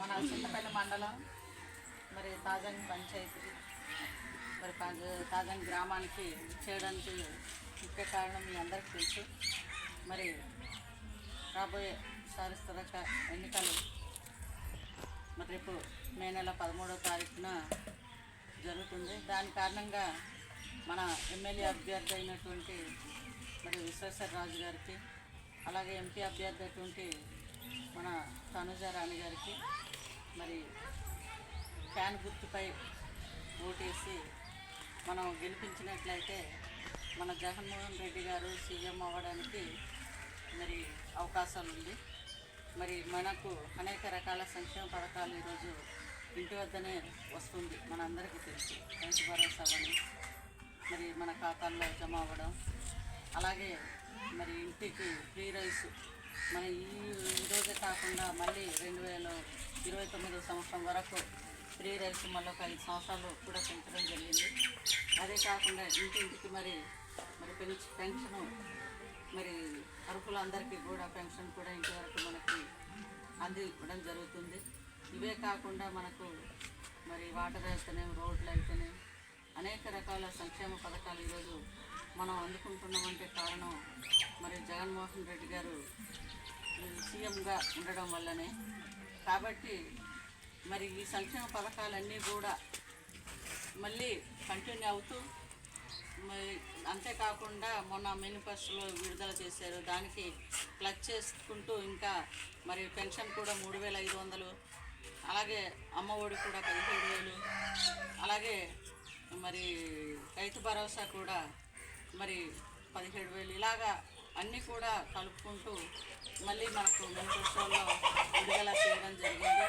మన చింతపల్లి మండలం మరి తాజాని పంచాయతీ మరి పా- తాజాని గ్రామానికి చేయడానికి ముఖ్య కారణం మీ అందరికీ తెలుసు. మరి రాబోయే సారిస్తరక ఎన్నికలు మరి రేపు మే నెల పదమూడవ తారీఖున జరుగుతుంది. దాని కారణంగా మన ఎమ్మెల్యే అభ్యర్థి అయినటువంటి మరి విశ్వేశ్వర రాజు గారికి అలాగే ఎంపీ అభ్యర్థి అటువంటి మన తనుజ రాణిగారికి మరి ఫ్యాన్ గుర్తుపై ఓటేసి మనం గెలిపించినట్లయితే మన జగన్మోహన్ రెడ్డి గారు సీఎం అవ్వడానికి మరి అవకాశాలు ఉంది. మరి మనకు అనేక రకాల సంక్షేమ పథకాలు ఈరోజు ఇంటి వద్దనే వస్తుంది మనందరికీ తెలుసు. రైతు భరోసా అని మరి మన ఖాతాల్లో జమ అవ్వడం అలాగే మరి ఇంటికి ఫ్రీ రైస్ మన ఈ రోజే కాకుండా మళ్ళీ రెండు వేల ఇరవై తొమ్మిదో సంవత్సరం వరకు ఫ్రీ రైస్ మళ్ళీ ఒక ఐదు సంవత్సరాలు కూడా పెంచడం జరిగింది. అదే కాకుండా ఇంటింటికి మరి మరి పెన్ష పెన్షను మరి అర్హులందరికీ కూడా పెన్షన్ కూడా ఇంటి వరకు మనకి అంది ఇవ్వడం జరుగుతుంది. ఇవే కాకుండా మనకు మరి వాటర్ అయితేనే రోడ్లు అయితేనే అనేక రకాల సంక్షేమ పథకాలు ఈరోజు మనం అందుకుంటున్నామంటే కారణం మరి జగన్మోహన్ రెడ్డి గారు సీఎంగా ఉండడం వల్లనే. కాబట్టి మరి ఈ సంక్షేమ పథకాలన్నీ కూడా మళ్ళీ కంటిన్యూ అవుతూ మరి అంతేకాకుండా మొన్న మేనిఫెస్టోలో విడుదల చేశారు. దానికి క్లచ్ చేసుకుంటూ ఇంకా మరి పెన్షన్ కూడా మూడు వేల ఐదు వందలు అలాగే అమ్మ ఒడి కూడా పదిహేడు వేలు అలాగే మరి రైతు భరోసా కూడా మరి పదిహేడు వేలు ఇలాగా అన్నీ కూడా కలుపుకుంటూ మళ్ళీ మనకు మేనిఫెస్టోలో విడుదల చేయడం జరిగింది.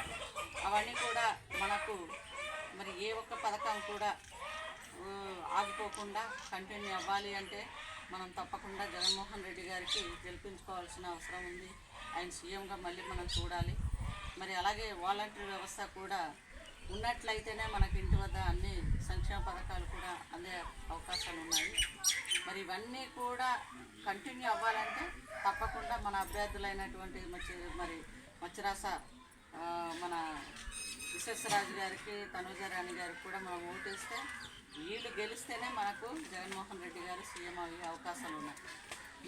అవన్నీ కూడా మనకు మరి ఏ ఒక్క పథకం కూడా ఆగిపోకుండా కంటిన్యూ అవ్వాలి అంటే మనం తప్పకుండా జగన్మోహన్ రెడ్డి గారికి గెలిపించుకోవాల్సిన అవసరం ఉంది. ఆయన సీఎంగా మళ్ళీ మనం చూడాలి. మరి అలాగే వాలంటీర్ వ్యవస్థ కూడా ఉన్నట్లయితేనే మనకి ఇంటి వద్ద అన్ని సంక్షేమ పథకాలు కూడా అందే అవకాశాలు ఉన్నాయి. మరి ఇవన్నీ కూడా కంటిన్యూ అవ్వాలంటే తప్పకుండా మన అభ్యర్థులైనటువంటి మచ్చి మరి మత్స్యరాస మన విశ్వసరాజు గారికి తనుజ రాణి గారికి కూడా మనం ఓటేస్తే వీళ్ళు గెలిస్తేనే మనకు జగన్మోహన్ రెడ్డి గారు సీఎం అయ్యే అవకాశాలు ఉన్నాయి.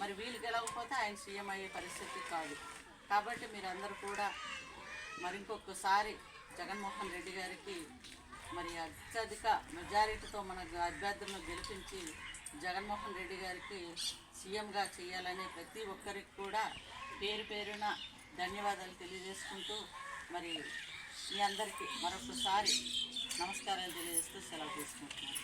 మరి వీళ్ళు గెలవకపోతే ఆయన సీఎం అయ్యే పరిస్థితి కాదు. కాబట్టి మీరందరూ కూడా మరి ఇంకొకసారి జగన్మోహన్ రెడ్డి గారికి మరి అత్యధిక మెజారిటీతో మన అభ్యర్థులను గెలిపించి జగన్మోహన్ రెడ్డి గారికి సీఎంగా చేయాలని ప్రతి ఒక్కరికి కూడా పేరు పేరున ధన్యవాదాలు తెలియజేసుకుంటూ మరి మీ అందరికీ మరొకసారి నమస్కారాలు తెలియజేస్తూ సెలవు తీసుకుంటున్నాను.